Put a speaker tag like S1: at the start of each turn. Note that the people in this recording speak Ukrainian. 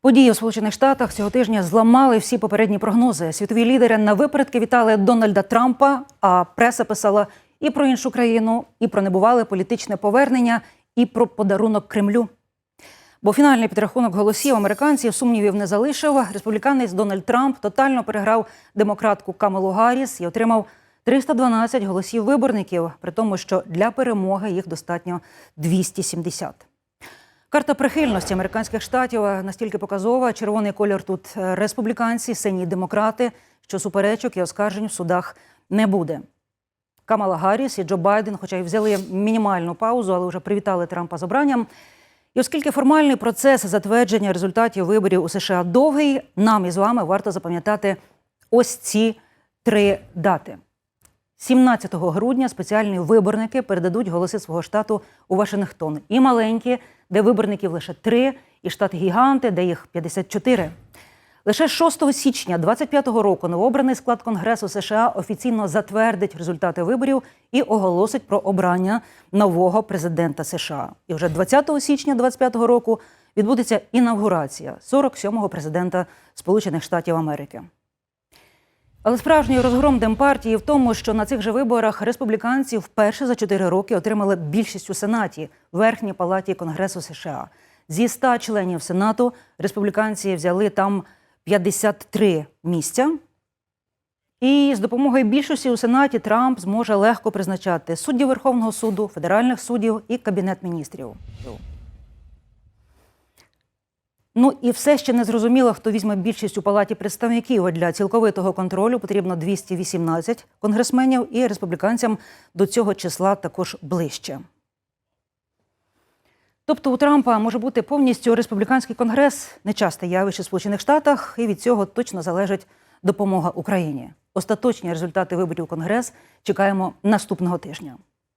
S1: Події у Сполучених Штатах цього тижня зламали всі попередні прогнози. Світові лідери на випередки вітали Дональда Трампа, а преса писала і про іншу країну, і про небувале політичне повернення, і про подарунок Кремлю. Бо фінальний підрахунок голосів американців сумнівів не залишив. Республіканець Дональд Трамп тотально переграв демократку Камелу Гарріс і отримав 312 голосів виборників, при тому, що для перемоги їх достатньо 270. Карта прихильності американських штатів настільки показова. Червоний колір тут е, республіканці, синій демократи, що суперечок і оскаржень в судах не буде. Камала Гарріс і Джо Байден, хоча й взяли мінімальну паузу, але вже привітали Трампа з обранням. І оскільки формальний процес затвердження результатів виборів у США довгий, нам із вами варто запам'ятати ось ці три дати. 17 грудня спеціальні виборники передадуть голоси свого штату у Вашингтон. І маленькі, де виборників лише три, і штат гіганти, де їх 54. Лише 6 січня 25-го року новообраний склад Конгресу США офіційно затвердить результати виборів і оголосить про обрання нового президента США. І вже 20 січня 25-го року відбудеться інавгурація 47-го президента Сполучених Штатів Америки. Але справжній розгром демпартії в тому, що на цих же виборах республіканці вперше за 4 роки отримали більшість у Сенаті, верхній палаті Конгресу США. Зі 100 членів Сенату республіканці взяли там 53 місця. І з допомогою більшості у Сенаті Трамп зможе легко призначати суддів Верховного суду, федеральних суддів і кабінет міністрів. Ну і все ще не зрозуміло, хто візьме більшість у палаті представників. Для цілковитого контролю потрібно 218 конгресменів, і республіканцям до цього числа також ближче. Тобто у Трампа може бути повністю республіканський конгрес, нечасте явище в Сполучених Штатах, і від цього точно залежить допомога Україні. Остаточні результати виборів Конгрес чекаємо наступного тижня.